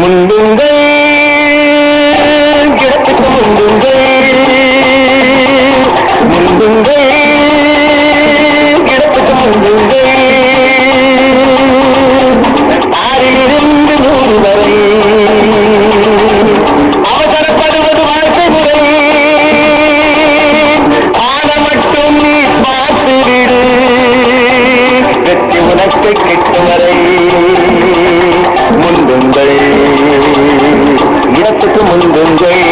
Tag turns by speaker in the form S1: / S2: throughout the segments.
S1: முன்புங்கள் இடத்துக்கு முன்புங்கள் முன்புங்கள் இடத்துக்கு முன்புங்கள் ஆறிலிருந்து நூறு வரை. அவசரப்படுவது வாழ்க்கை முறை. ஆன மட்டும் நீ பார்த்துவிடு. வெற்றி உனக்கு முந்துங்கள்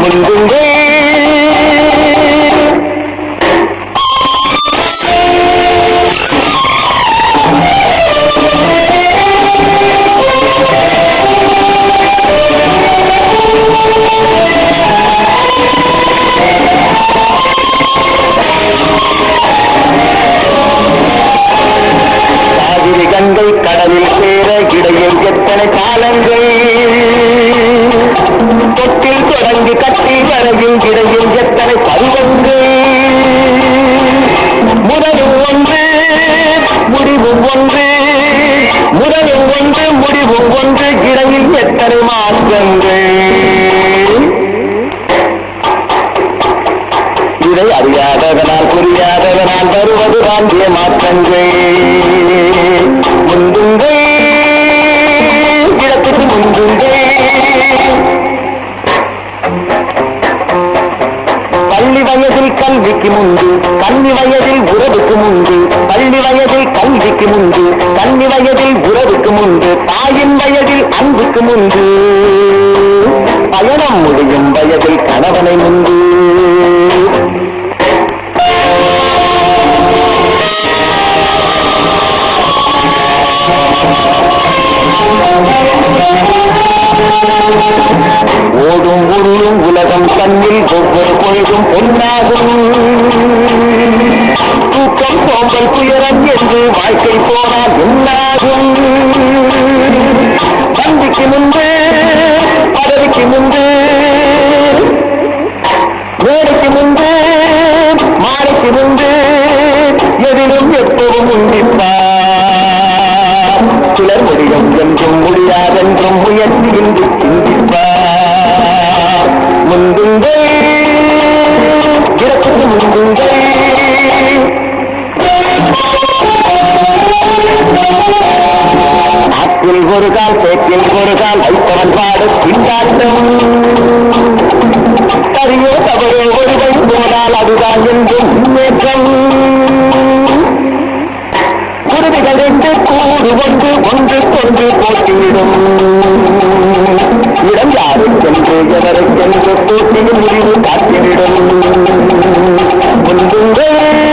S1: முந்துங்கள் கடலில் சேர இடையில் எத்தனை காலங்கள்? தொட்டில் தொடங்கி கட்டி வரையில் இடையில் எத்தனை பருவங்கள்? முதலும் ஒன்று முடிவும் ஒன்று முதலும் ஒன்று முடிவும் ஒன்று இடையில் எத்தனை மாற்றங்கள் இதை அறியாததனால் புரியாததனால் வருவது வாங்கிய மாற்றங்கள் கல்விக்கு முந்து கல்வி வயதில் உறவுக்கு முந்து பள்ளி வயதில் கல்விக்கு முந்து கல்வி வயதில் உறவுக்கு முந்து தாயின் வயதில் அன்புக்கு முந்து பயணம் முடியும் வயதில் கணவனை முந்து Thank you. உலகம் தன்னில் ஒவ்வொரு பொழுதும் பொன்னாகும் தூக்கம் சோம்பல் துயரம் என்று வாழ்க்கை போனால் என்னாகும் தந்திக்கு முன்பு பதவிக்கு முன்பு வேலைக்கு முன்பு மாலைக்கு முன்பு எதிலும் எப்போதும் உண்டிப்பார் சிலர் முடியும் என்றும் முடியாதென்றும் முயற்சியின்றி நாட்டில் ஒரு கால் சேற்றில் ஒரு கால் வைத்தவன் பாடு திண்டாட்டம் சரியோ தவறோ ஒருவன் போனால் அதுதான் என்றும் முன்னேற்றம். குருவிகள் ரெண்டு கூடு ஒன்று ஒன்று கொன்று போட்டியிடும். இடம் யாருக்கென்று எவருக்கென்று போட்டியின் முடிவு காத்திடும் முந்துங்கள்